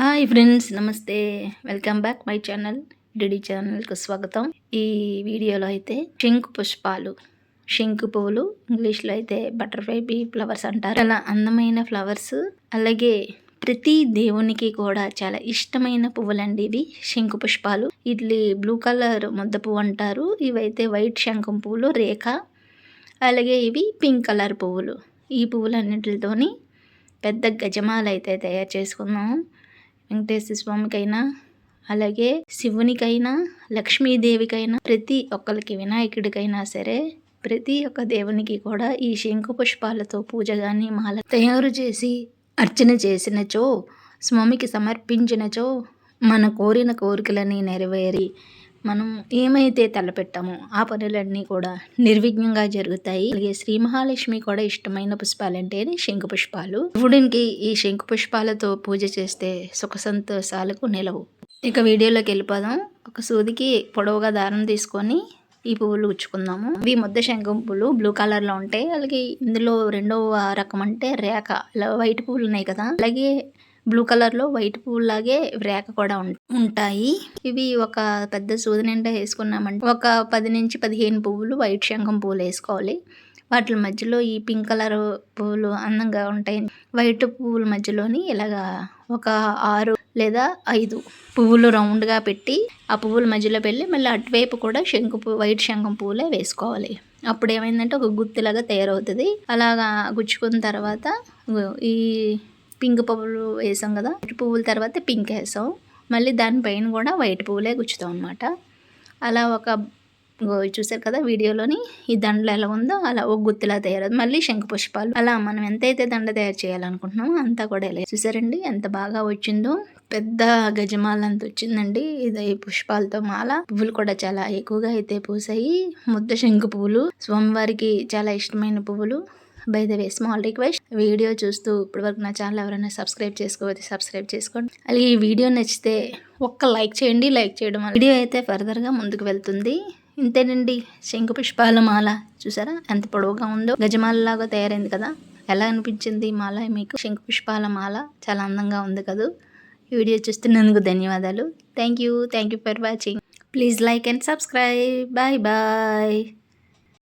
Hi friends నమస్తే welcome back my channel DD ఛానల్కి స్వాగతం. ఈ వీడియోలో అయితే శంకు పుష్పాలు షింకు పువ్వులు ఇంగ్లీష్లో అయితే బటర్ఫ్లై బీ ఫ్లవర్స్ అంటారు. అలా అందమైన ఫ్లవర్స్ అలాగే ప్రతి దేవునికి కూడా చాలా ఇష్టమైన పువ్వులండి ఇవి శంకు పుష్పాలు. ఇడ్లీ బ్లూ కలర్ ముద్ద పువ్వు అంటారు. ఇవైతే వైట్ శంఖం పువ్వులు రేఖ. అలాగే ఇవి పింక్ కలర్ పువ్వులు. ఈ పువ్వులన్నిటితోని పెద్ద గజమాలు అయితే తయారు చేసుకున్నాము వెంకటేశ్వర స్వామికైనా అలాగే శివునికైనా లక్ష్మీదేవికైనా ప్రతి ఒక్కరికి వినాయకుడికైనా సరే ప్రతి ఒక్క దేవునికి కూడా ఈ శంకు పుష్పాలతో పూజ కానీ మాల తయారు చేసి అర్చన చేసినచో స్వామికి సమర్పించినచో మన కోరిన కోరికలని నెరవేరి మనం ఏమైతే తలపెట్టామో ఆ పనులన్నీ కూడా నిర్విఘ్నంగా జరుగుతాయి. అలాగే శ్రీ మహాలక్ష్మి కూడా ఇష్టమైన పుష్పాలంటే శంకు పుష్పాలు. శివుడికి ఈ శంకు పుష్పాలతో పూజ చేస్తే సుఖ సంతోషాలకు నిలవు. ఇక వీడియోలోకి వెళ్ళిపోదాం. ఒక సూదికి పొడవుగా దారం తీసుకొని ఈ పువ్వులు గుచ్చుకుందాము. ఇవి ముద్ద శంఖం పువ్వులు బ్లూ కలర్లో ఉంటాయి. అలాగే ఇందులో రెండవ రకం అంటే రేఖ. ఇలా వైట్ పువ్వులు ఉన్నాయి కదా. అలాగే బ్లూ కలర్లో వైట్ పువ్వులాగే రేఖ కూడా ఉంటాయి. ఇవి ఒక పెద్ద సూది నిండా వేసుకున్నామంటే ఒక పది నుంచి పదిహేను పువ్వులు వైట్ శంఖం పువ్వులు వేసుకోవాలి. వాటి మధ్యలో ఈ పింక్ కలర్ పువ్వులు అందంగా ఉంటాయి. వైట్ పువ్వుల మధ్యలోని ఇలాగా ఒక ఆరు లేదా ఐదు పువ్వులు రౌండ్గా పెట్టి ఆ పువ్వుల మధ్యలో వెళ్ళి మళ్ళీ అటువైపు కూడా శంకు పువ్వు వైట్ శంఖం పువ్వులే వేసుకోవాలి. అప్పుడు ఏమైందంటే ఒక గుత్తిలాగా తయారవుతుంది. అలాగా గుచ్చుకున్న తర్వాత ఈ పింక్ పువ్వులు వేసాం కదా. వైట్ పువ్వుల తర్వాత పింక్ వేసాం. మళ్ళీ దానిపైన కూడా వైట్ పువ్వులే గుచ్చుతాం అనమాట అలా ఒక చూసారు కదా వీడియోలోని ఈ దండలు ఎలా ఉందో అలా ఒక గుత్తులా తయారవుతుంది. మళ్ళీ శంఖ పుష్పాలు అలా మనం ఎంతైతే దండ తయారు చేయాలనుకుంటున్నామో అంతా కూడా ఇలా చూసారండి. ఎంత బాగా వచ్చిందో. పెద్ద గజమాల అంత వచ్చిందండి. ఇది పుష్పాలతో మాల. పువ్వులు కూడా చాలా ఎక్కువగా అయితే పూసాయి. ముద్ద శంకు పువ్వులు. స్వామివారికి చాలా ఇష్టమైన పువ్వులు. By the way small request video చూస్తూ ఇప్పటివరకు నా ఛానల్ ఎవరైనా సబ్స్క్రైబ్ చేసుకోవచ్చు సబ్స్క్రైబ్ చేసుకోండి. అలాగే ఈ వీడియో నచ్చితే ఒక్క లైక్ చేయండి లైక్ చేయడం వల్ల వీడియో అయితే ఫర్దర్గా ముందుకు వెళ్తుంది. ఇంతేనండి శంకు పుష్పాల మాల చూసారా? ఎంత పొడవుగా ఉందో. గజమాలలాగా తయారైంది కదా. ఎలా అనిపించింది మాల? మీకు శంకు పుష్పాల మాల చాలా అందంగా ఉంది కదా. ఈ వీడియో చూస్తున్నందుకు ధన్యవాదాలు. Thank you thank you for watching please like and subscribe bye bye